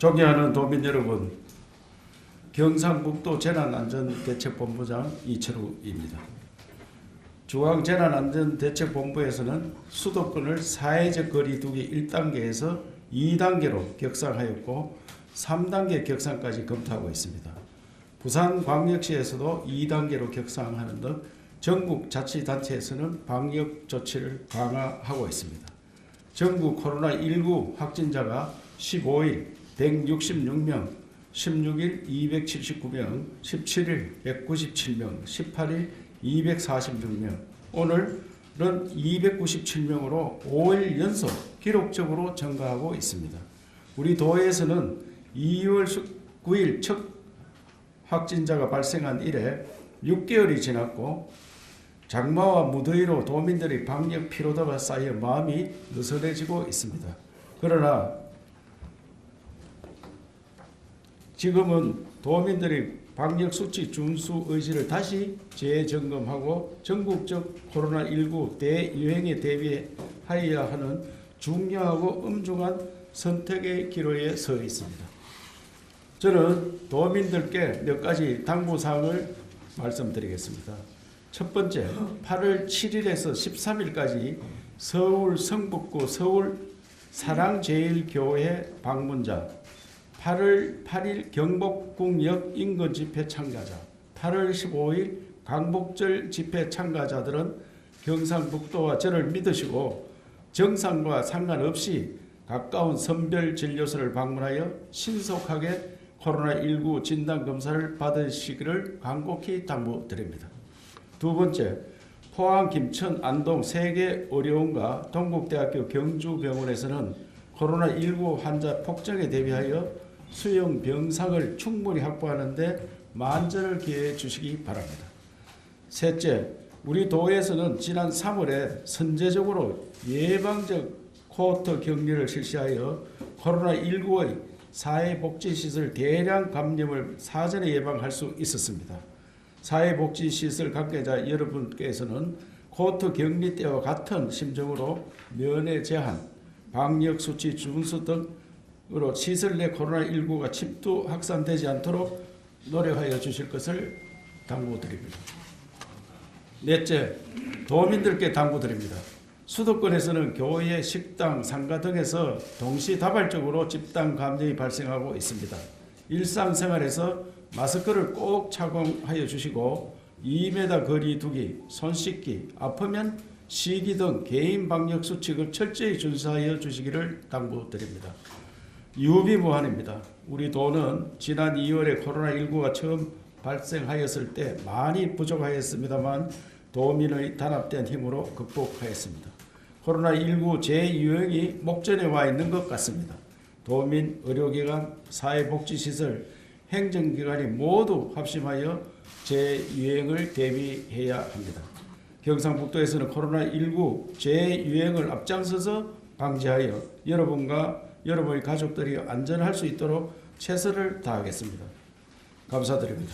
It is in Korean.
존경하는 도민 여러분, 경상북도 재난안전대책본부장 이철우입니다. 중앙재난안전대책본부에서는 수도권을 사회적 거리두기 1단계에서 2단계로 격상하였고 3단계 격상까지 검토하고 있습니다. 부산광역시에서도 2단계로 격상하는 등 전국 자치단체에서는 방역 조치를 강화하고 있습니다. 전국 코로나19 확진자가 15일 166명, 16일 279명, 17일 197명, 18일 246명, 오늘은 297명으로 5일 연속 기록적으로 증가하고 있습니다. 우리 도에서는 2월 9일 첫 확진자가 발생한 이래 6개월이 지났고 장마와 무더위로 도민들의 방역 피로도가 쌓여 마음이 느슨해지고 있습니다. 그러나 지금은 도민들의 방역 수치 준수 의지를 다시 재점검하고 전국적 코로나19 대유행에 대비하여야 하는 중요하고 엄중한 선택의 기로에 서 있습니다. 저는 도민들께 몇 가지 당부 사항을 말씀드리겠습니다. 첫 번째, 8월 7일에서 13일까지 서울 성북구 서울 사랑제일교회 방문자, 8월 8일 경복궁역 인근 집회 참가자, 8월 15일 강복절 집회 참가자들은 경상북도와 저를 믿으시고 정상과 상관없이 가까운 선별 진료소를 방문하여 신속하게 코로나19 진단 검사를 받으시기를 간곡히 당부드립니다. 두 번째, 포항, 김천, 안동 세개 의료원과 동국대학교 경주병원에서는 코로나19 환자 폭증에 대비하여 수용 병상을 충분히 확보하는데 만전을 기해 주시기 바랍니다. 셋째, 우리 도에서는 지난 3월에 선제적으로 예방적 코호트 격리를 실시하여 코로나19의 사회복지시설 대량 감염을 사전에 예방할 수 있었습니다. 사회복지시설 관계자 여러분께서는 코호트 격리 때와 같은 심정으로 면회 제한, 방역수치 준수 등 으로 시설 내 코로나19가 침투 확산되지 않도록 노력하여 주실 것을 당부드립니다. 넷째, 도민들께 당부드립니다. 수도권에서는 교회, 식당, 상가 등에서 동시다발적으로 집단 감염이 발생하고 있습니다. 일상생활에서 마스크를 꼭 착용하여 주시고 2m 거리 두기, 손 씻기, 아프면 쉬기 등 개인 방역 수칙을 철저히 준수하여 주시기를 당부드립니다. 유비무환입니다. 우리 도는 지난 2월에 코로나19가 처음 발생하였을 때 많이 부족하였습니다만 도민의 단합된 힘으로 극복하였습니다. 코로나19 재유행이 목전에 와 있는 것 같습니다. 도민, 의료기관, 사회복지시설, 행정기관이 모두 합심하여 재유행을 대비해야 합니다. 경상북도에서는 코로나19 재유행을 앞장서서 방지하여 여러분과 여러분의 가족들이 안전할 수 있도록 최선을 다하겠습니다. 감사드립니다.